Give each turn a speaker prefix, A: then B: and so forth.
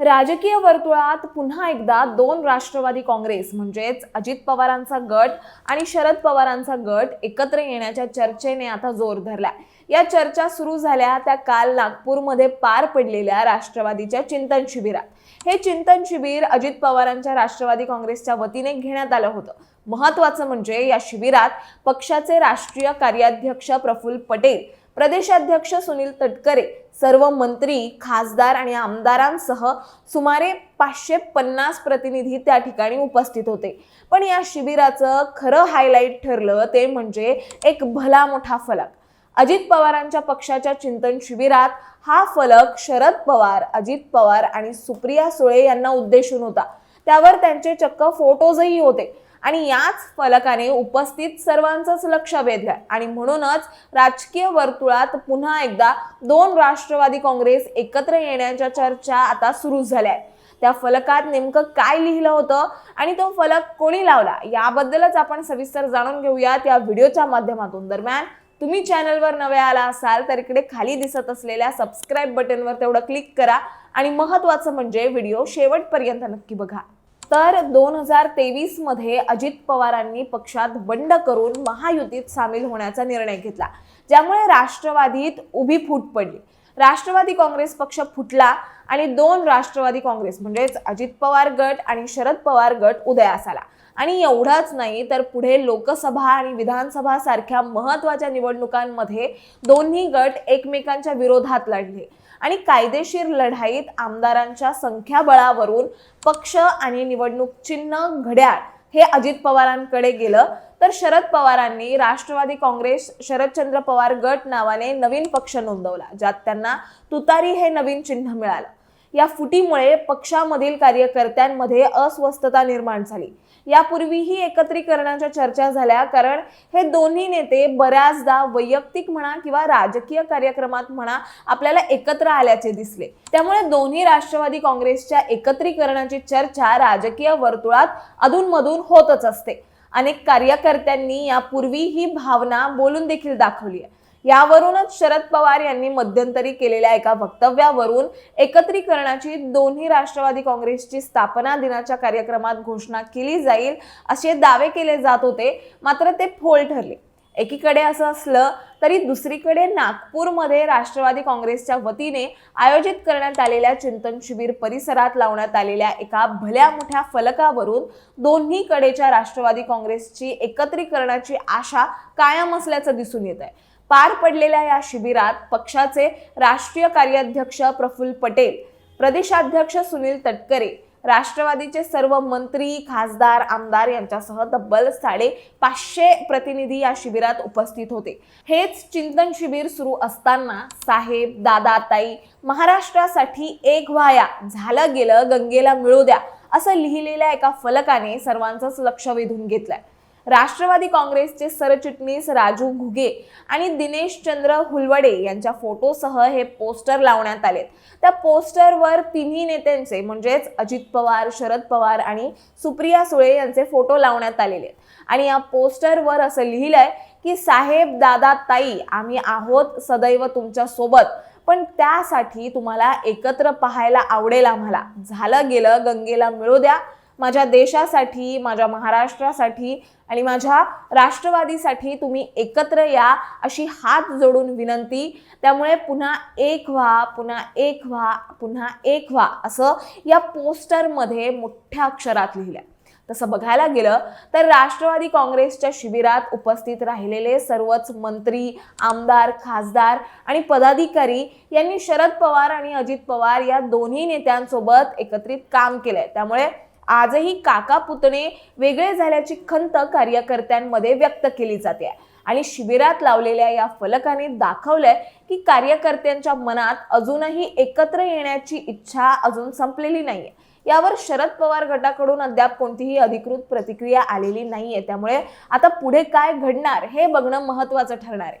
A: राजकीय वर्तुळात पुन्हा एकदा दोन राष्ट्रवादी काँग्रेस म्हणजेच अजित पवारांचा गट आणि शरद पवारांचा गट एकत्र येण्याच्या चर्चेने आता जोर धरला या चर्चा सुरू झाल्या त्या काल नागपूरमध्ये पार पडलेल्या राष्ट्रवादीच्या चिंतन शिबिरात. हे चिंतन शिबिर अजित पवारांच्या राष्ट्रवादी काँग्रेसच्या वतीने घेण्यात आलं होतं. महत्वाचं म्हणजे या शिबिरात पक्षाचे राष्ट्रीय कार्याध्यक्ष प्रफुल्ल पटेल प्रदेशाध्यक्ष सुनील तटकरे सर्व मंत्री खासदार आणि आमदारांसह सुमारे पाचशे पन्नास प्रतिनिधी त्या ठिकाणी उपस्थित होते. पण या शिबिराचं खरं हायलाईट ठरलं ते म्हणजे एक भला मोठा फलक. अजित पवारांच्या पक्षाच्या चिंतन शिबिरात हा फलक शरद पवार अजित पवार आणि सुप्रिया सुळे यांना उद्देशून होता. त्यावर त्यांचे चक्क फोटोजही होते. आणि याच फलकाने उपस्थित सर्वांचंच लक्ष वेधलं आणि म्हणूनच राजकीय वर्तुळात पुन्हा एकदा दोन राष्ट्रवादी काँग्रेस एकत्र येण्याच्या चर्चा आता सुरू झाल्या आहेत त्या फलकात नेमकं काय लिहिलं होतं आणि तो फलक कोणी लावला याबद्दलच आपण सविस्तर जाणून घेऊयात या व्हिडिओच्या माध्यमातून. दरम्यान तुम्ही चॅनलवर नवे आला असाल तर इकडे खाली दिसत असलेल्या सबस्क्राईब बटनवर तेवढं क्लिक करा आणि महत्त्वाचं म्हणजे व्हिडिओ शेवटपर्यंत नक्की बघा. तर दोन हजार तेवीसमध्ये अजित पवारांनी पक्षात बंड करून महायुतीत सामील होण्याचा निर्णय घेतला ज्यामुळे राष्ट्रवादीत उभी फूट पडली. राष्ट्रवादी काँग्रेस पक्ष फुटला आणि दोन राष्ट्रवादी काँग्रेस म्हणजेच अजित पवार गट आणि शरद पवार गट उदयास आला. आणि एवढाच नाही तर पुढे लोकसभा आणि विधानसभा सारख्या महत्त्वाच्या निवडणुकांमध्ये दोन्ही गट एकमेकांच्या विरोधात लढले. आणि कायदेशीर लढाईत आमदारांच्या संख्याबळावरून पक्ष आणि निवडणूक चिन्ह घड्याळ हे अजित पवारांकडे गेलं तर शरद पवारांनी राष्ट्रवादी काँग्रेस शरदचंद्र पवार गट नावाने नवीन पक्ष नोंदवला ज्यात त्यांना तुतारी हे नवीन चिन्ह मिळालं. या फुटीमुळे पक्षामधील कार्यकर्त्यांमध्ये अस्वस्थता निर्माण झाली. यापूर्वीही एकत्रीकरणाच्या चर्चा झाल्या कारण हे दोन्ही नेते बऱ्याचदा वैयक्तिक म्हणा किंवा राजकीय कार्यक्रमात म्हणा आपल्याला एकत्र आल्याचे दिसले. त्यामुळे दोन्ही राष्ट्रवादी काँग्रेसच्या एकत्रीकरणाची चर्चा राजकीय वर्तुळात अधूनमधून होतच असते. अनेक कार्यकर्त्यांनी यापूर्वी ही भावना बोलून देखील दाखवली आहे. यावरूनच शरद पवार यांनी मध्यंतरी केलेल्या एका वक्तव्यावरून एकत्रीकरणाची दोन्ही राष्ट्रवादी काँग्रेसची स्थापना दिनाच्या कार्यक्रमात घोषणा केली जाईल असे दावे केले जात होते मात्र ते फोल ठरले. एकीकडे असं असलं तरी दुसरीकडे नागपूरमध्ये राष्ट्रवादी काँग्रेसच्या वतीने आयोजित करण्यात आलेल्या चिंतन शिबिर परिसरात लावण्यात आलेल्या एका भल्या मोठ्या फलकावरून दोन्हीकडेच्या राष्ट्रवादी काँग्रेसची एकत्रीकरणाची आशा कायम असल्याचं दिसून येत आहे पार पडलेल्या या शिबिरात पक्षाचे राष्ट्रीय कार्याध्यक्ष प्रफुल्ल पटेल प्रदेशाध्यक्ष सुनील तटकरे राष्ट्रवादीचे सर्व मंत्री खासदार आमदार यांच्यासह तब्बल साडे पाचशे प्रतिनिधी या शिबिरात उपस्थित होते. हेच चिंतन शिबिर सुरू असताना साहेब दादा ताई महाराष्ट्रासाठी एक व्हाया झालं गेलं गंगेला मिळू द्या असं लिहिलेल्या एका फलकाने सर्वांचंच लक्ष वेधून घेतलंय. राष्ट्रवादी काँग्रेसचे सरचिटणीस राजू घुगे आणि दिनेश चंद्र हुलवडे यांच्या फोटोसह हे पोस्टर लावण्यात आले त्या पोस्टरवर तिन्ही नेत्यांचे म्हणजेच अजित पवार शरद पवार आणि सुप्रिया सुळे यांचे फोटो लावण्यात आलेले आहेत. आणि या पोस्टरवर असं लिहिलंय की साहेब दादा ताई आम्ही आहोत सदैव तुमच्यासोबत पण त्यासाठी तुम्हाला एकत्र पाहायला आवडेल आम्हाला. झालं गेलं गंगेला मिळू द्या माझ्या देशासाठी माझ्या महाराष्ट्रासाठी आणि माझ्या राष्ट्रवादीसाठी तुम्ही एकत्र या अशी हात जोडून विनंती. त्यामुळे पुन्हा एक व्हा पुन्हा एक व्हा पुन्हा एक व्हा असं या पोस्टरमध्ये मोठ्या अक्षरात लिहिलं तसं बघायला गेलं तर राष्ट्रवादी काँग्रेसच्या शिबिरात उपस्थित राहिलेले सर्वच मंत्री आमदार खासदार आणि पदाधिकारी यांनी शरद पवार आणि अजित पवार या दोन्ही नेत्यांसोबत एकत्रित काम केलंय. त्यामुळे आजही काका पुतणे वेगळे झाल्याची खंत कार्यकर्त्यांमध्ये व्यक्त केली जाते. आणि शिबिरात लावलेल्या या फलकाने दाखवलंय की कार्यकर्त्यांच्या मनात अजूनही एकत्र येण्याची इच्छा अजून संपलेली नाहीये. यावर शरद पवार गटाकडून अद्याप कोणतीही अधिकृत प्रतिक्रिया आलेली नाहीये. त्यामुळे आता पुढे काय घडणार हे बघणं महत्वाचं ठरणार आहे.